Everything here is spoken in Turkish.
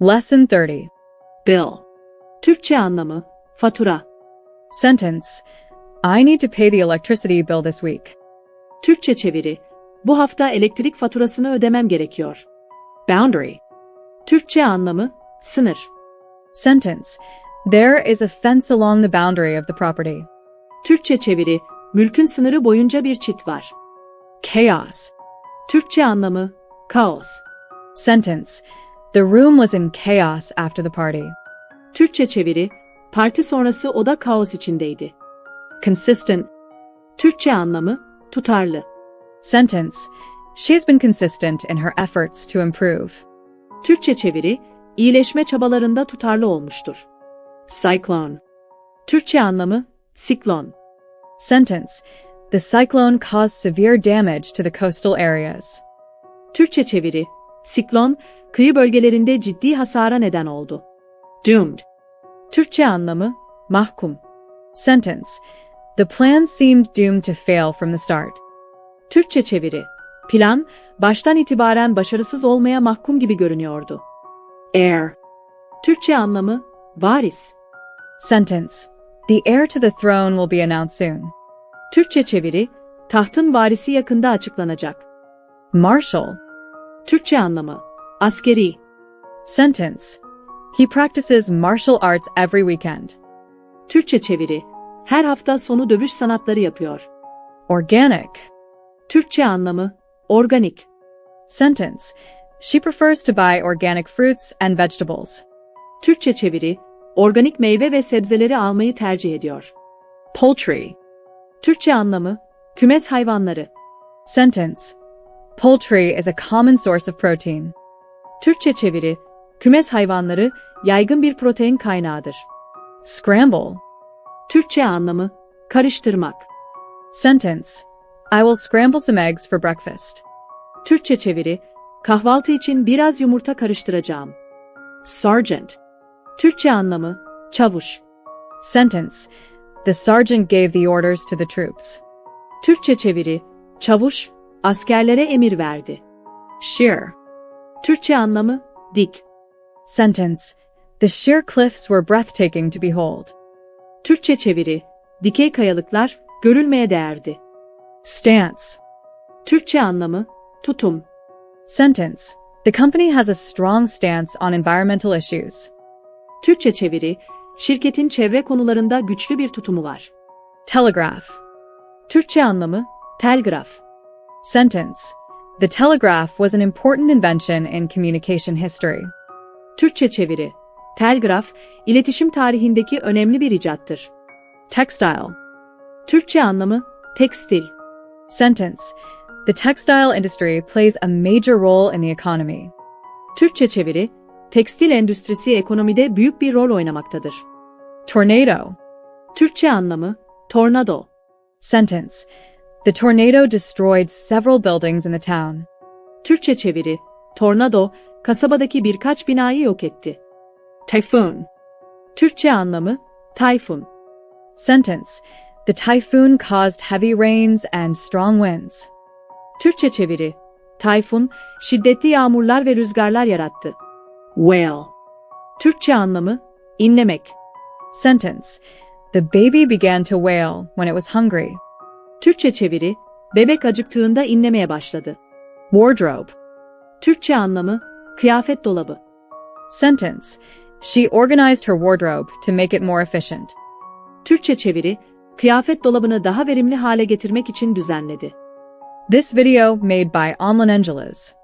Lesson 30. Bill. Türkçe anlamı, fatura. Sentence. I need to pay the electricity bill this week. Türkçe çeviri. Bu hafta elektrik faturasını ödemem gerekiyor. Boundary. Türkçe anlamı, sınır. Sentence. There is a fence along the boundary of the property. Türkçe çeviri. Mülkün sınırı boyunca bir çit var. Chaos. Türkçe anlamı, kaos. Sentence. The room was in chaos after the party. Türkçe çeviri. Parti sonrası oda kaos içindeydi. Consistent. Türkçe anlamı, tutarlı. Sentence. She has been consistent in her efforts to improve. Türkçe çeviri, iyileşme çabalarında tutarlı olmuştur. Cyclone. Türkçe anlamı, siklon. Sentence. The cyclone caused severe damage to the coastal areas. Türkçe çeviri, siklon, kıyı bölgelerinde ciddi hasara neden oldu. Doomed. Türkçe anlamı, mahkum. Sentence. The plan seemed doomed to fail from the start. Türkçe çeviri, plan, baştan itibaren başarısız olmaya mahkum gibi görünüyordu. Heir. Türkçe anlamı, varis. Sentence. The heir to the throne will be announced soon. Türkçe çeviri, tahtın varisi yakında açıklanacak. Martial. Türkçe anlamı, askeri. Sentence. He practices martial arts every weekend. Türkçe çeviri, her hafta sonu dövüş sanatları yapıyor. Organic. Türkçe anlamı, organik. Sentence. She prefers to buy organic fruits and vegetables. Türkçe çeviri, organik meyve ve sebzeleri almayı tercih ediyor. Poultry. Türkçe anlamı, kümes hayvanları. Sentence. Poultry is a common source of protein. Türkçe çeviri, kümes hayvanları yaygın bir protein kaynağıdır. Scramble. Türkçe anlamı, karıştırmak. Sentence. I will scramble some eggs for breakfast. Türkçe çeviri, kahvaltı için biraz yumurta karıştıracağım. Sergeant. Türkçe anlamı, çavuş. Sentence. The sergeant gave the orders to the troops. Türkçe çeviri, çavuş, askerlere emir verdi. Sheer. Türkçe anlamı, dik. Sentence. The sheer cliffs were breathtaking to behold. Türkçe çeviri, dikey kayalıklar, görülmeye değerdi. Stance. Türkçe anlamı, tutum. Sentence. The company has a strong stance on environmental issues. Türkçe çeviri, şirketin çevre konularında güçlü bir tutumu var. Telegraph. Türkçe anlamı, telgraf. Sentence. The telegraph was an important invention in communication history. Türkçe çeviri, telgraf, iletişim tarihindeki önemli bir icattır. Textile. Türkçe anlamı, tekstil. Sentence. The textile industry plays a major role in the economy. Türkçe çeviri, tekstil endüstrisi ekonomide büyük bir rol oynamaktadır. Tornado. Türkçe anlamı, tornado. Sentence. The tornado destroyed several buildings in the town. Türkçe çeviri, tornado, kasabadaki birkaç binayı yok etti. Typhoon. Türkçe anlamı, tayfun. Sentence. The typhoon caused heavy rains and strong winds. Türkçe çeviri, tayfun, şiddetli yağmurlar ve rüzgarlar yarattı. Whale. Türkçe anlamı, inlemek. Sentence. The baby began to wail when it was hungry. Türkçe çeviri, bebek acıktığında inlemeye başladı. Wardrobe. Türkçe anlamı, kıyafet dolabı. Sentence. She organized her wardrobe to make it more efficient. Türkçe çeviri, kıyafet dolabını daha verimli hale getirmek için düzenledi. This video made by Omlin Angeles.